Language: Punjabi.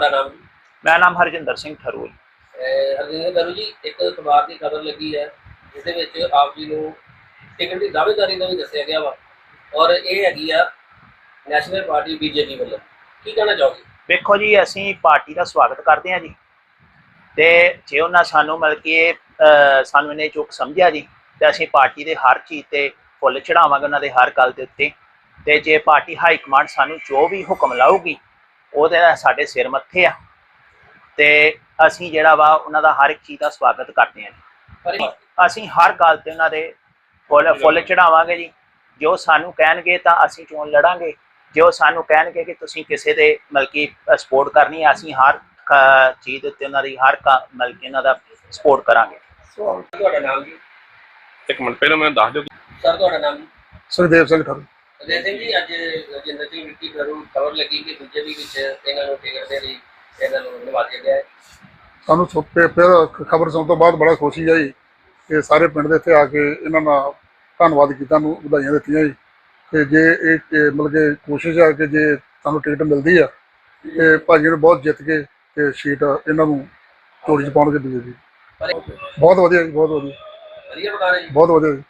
ਤੁਹਾਡਾ ਨਾਮ ਜੀ? ਮੇਰਾ ਨਾਮ ਹਰਜਿੰਦਰ ਸਿੰਘ ਠਰੂਲ। ਅਹ ਹਰਜਿੰਦਰ ਗਰੂ ਜੀ ਇੱਕ ਅਖਬਾਰ ਦੀ ਖਬਰ ਲੱਗੀ ਹੈ ਜਿਸ ਦੇ ਵਿੱਚ ਆਪ ਜੀ ਨੂੰ ਟਿਕਟ ਦੀ ਦਾਅਵੇਦਾਰੀ ਦਾ ਵੀ ਦੱਸਿਆ ਗਿਆ ਵਾ। ਔਰ ਇਹ ਹੈਗੀ ਆ ਨੈਸ਼ਨਲ ਪਾਰਟੀ ਬੀਜੇਪੀ ਵੱਲੋਂ। ਕੀ ਕਹਿਣਾ ਚਾਹੋਗੇ? ਵੇਖੋ ਜੀ ਅਸੀਂ ਪਾਰਟੀ ਦਾ ਸਵਾਗਤ ਕਰਦੇ ਹਾਂ ਜੀ। ਤੇ ਜੇ ਉਹਨਾਂ ਸਾਨੂੰ ਮਤਲਬ ਕਿ ਇਹ, ਅਹ, ਸਾਨੂੰ ਇਹਨੇ ਚੁੱਕ ਸਮਝਿਆ ਜੀ ਤੇ ਅਸੀਂ ਪਾਰਟੀ ਦੇ ਹਰ ਚੀਜ਼ ਤੇ ਫੁੱਲ ਚੜਾਵਾਂਗੇ ਉਹਨਾਂ ਦੇ ਹਰ ਗੱਲ ਦੇ ਉੱਤੇ। ਤੇ ਜੇ ਪਾਰਟੀ ਹਾਈ ਕਮਾਂਡ ਸਾਨੂੰ ਜੋ ਵੀ ਹੁਕਮ ਲਾਊਗੀ ਉਹਦੇ ਨਾਲ ਸਾਡੇ ਸਿਰ ਮੱਥੇ ਆ। ਤੇ ਅਸੀਂ ਜਿਹੜਾ ਵਾ ਉਹਨਾਂ ਦਾ ਹਰ ਇੱਕ ਚੀਜ਼ ਦਾ ਸਵਾਗਤ ਕਰਦੇ ਹਾਂ ਅਸੀਂ ਹਰ ਗੱਲ ਤੇ ਉਹਨਾਂ ਦੇ ਫੁੱਲ ਫੁੱਲ ਚੜਾਵਾਂਗੇ ਜੀ। ਜੋ ਸਾਨੂੰ ਕਹਿਣਗੇ ਤਾਂ ਅਸੀਂ ਚੋਣ ਲੜਾਂਗੇ। ਜੋ ਸਾਨੂੰ ਕਹਿਣਗੇ ਕਿ ਤੁਸੀਂ ਕਿਸੇ ਦੇ ਮਲਕੀ ਸਪੋਰਟ ਕਰਨੀ ਹੈ ਅਸੀਂ ਹਰ ਚੀਜ਼ ਉੱਤੇ ਉਹਨਾਂ ਦੀ ਹਰ ਮਲਕੀ ਉਹਨਾਂ ਦਾ ਸਪੋਰਟ ਕਰਾਂਗੇ। ਤੁਹਾਡਾ ਨਾਮ ਜੀ? ਇੱਕ ਮਿੰਟ ਪਹਿਲਾਂ ਮੈਨੂੰ ਦੱਸ ਦਿਓ ਸਰ ਤੁਹਾਡਾ ਨਾਮ ਜੀ? ਸੁਖਦੇਵ ਸਿੰਘ ਠਰ ਅਜੇ ਸਿੰਘ ਜੀ ਅੱਜ ਰਜਿੰਦਰ ਸਿੰਘ ਵਿੱਕੀ ਗਰੂ ਖਬਰ ਲੱਗੀ ਕਿ ਬੀਜੇਪੀ ਵਿੱਚ ਇਹਨਾਂ ਨੂੰ ਟਿਕਟ ਦੇ ਲਈ ਇਹਨਾਂ ਨੂੰ ਨਿਵਾਜਿਆ ਗਿਆ ਹੈ। ਸਾਨੂੰ ਸੁੱਤੇ ਫਿਰ ਖਬਰ ਸੁਣਨ ਤੋਂ ਬਾਅਦ ਬੜਾ ਖੁਸ਼ੀ ਆਈ ਕਿ ਸਾਰੇ ਪਿੰਡ ਦੇ ਇੱਥੇ ਆ ਕੇ ਇਹਨਾਂ ਦਾ ਧੰਨਵਾਦ ਕੀਤਾ ਨੂੰ ਵਧਾਈਆਂ ਦਿੱਤੀਆਂ ਜੀ। ਤੇ ਜੇ ਇਹ ਇਹ ਮਤਲਬ ਕਿ ਕੋਸ਼ਿਸ਼ ਆ ਕਿ ਜੇ ਸਾਨੂੰ ਟਿਕਟ ਮਿਲਦੀ ਆ ਤੇ ਭਾਜੀ ਨੂੰ ਬਹੁਤ ਜਿੱਤ ਕੇ ਤੇ ਸੀਟ ਇਹਨਾਂ ਨੂੰ ਝੋਲੀ ਚ ਪਾਉਣਗੇ ਬੀਜੇਪੀ ਪਰ ਇਹ ਬਹੁਤ ਵਧੀਆ ਜੀ ਬਹੁਤ ਵਧੀਆ। ਵਧੀਆ ਬਤਾ ਰਹੇ ਜੀ। ਬਹੁਤ ਵਧੀਆ ਜੀ।